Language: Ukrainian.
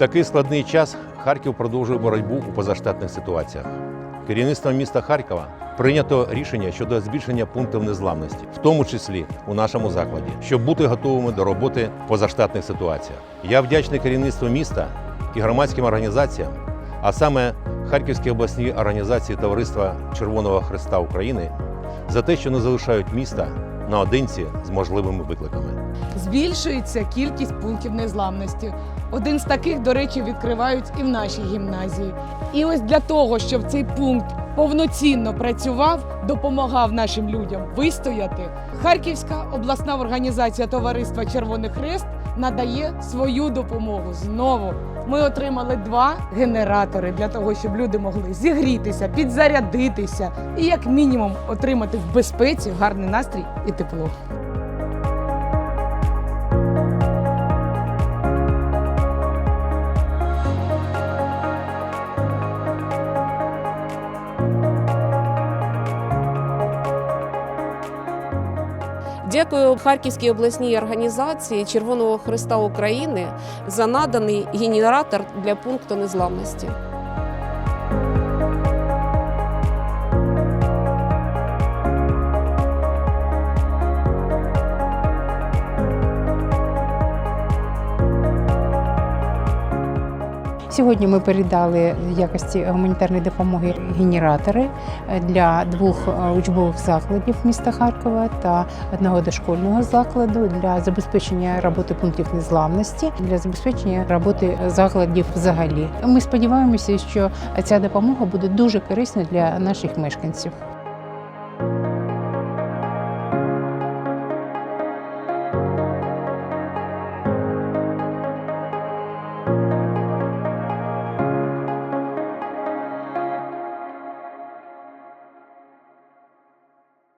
такий складний час Харків продовжує боротьбу у позаштатних ситуаціях. Керівництвом міста Харкова прийнято рішення щодо збільшення пунктів незламності, в тому числі у нашому закладі, щоб бути готовими до роботи в позаштатних ситуаціях. Я вдячний керівництву міста і громадським організаціям, а саме Харківській обласній організації Товариства Червоного Христа України, за те, що не залишають міста наодинці з можливими викликами. збільшується кількість пунктів незламності. Один з таких, до речі, відкривають і в нашій гімназії. І ось для того, щоб цей пункт повноцінно працював, допомагав нашим людям вистояти, Харківська обласна організація Товариства Червоний Хрест надає свою допомогу. Знову ми отримали два генератори для того, щоб люди могли зігрітися, підзарядитися і, як мінімум, отримати в безпеці гарний настрій і тепло. Дякую Харківській обласній організації Червоного Христа України за наданий генератор для пункту незламності. Сьогодні ми передали в якості гуманітарної допомоги генератори для двох е, учбових закладів міста Харкова та одного дошкільного закладу для забезпечення роботи пунктів незламності, для забезпечення роботи закладів взагалі. Ми сподіваємося, що ця допомога буде дуже корисна для наших мешканців.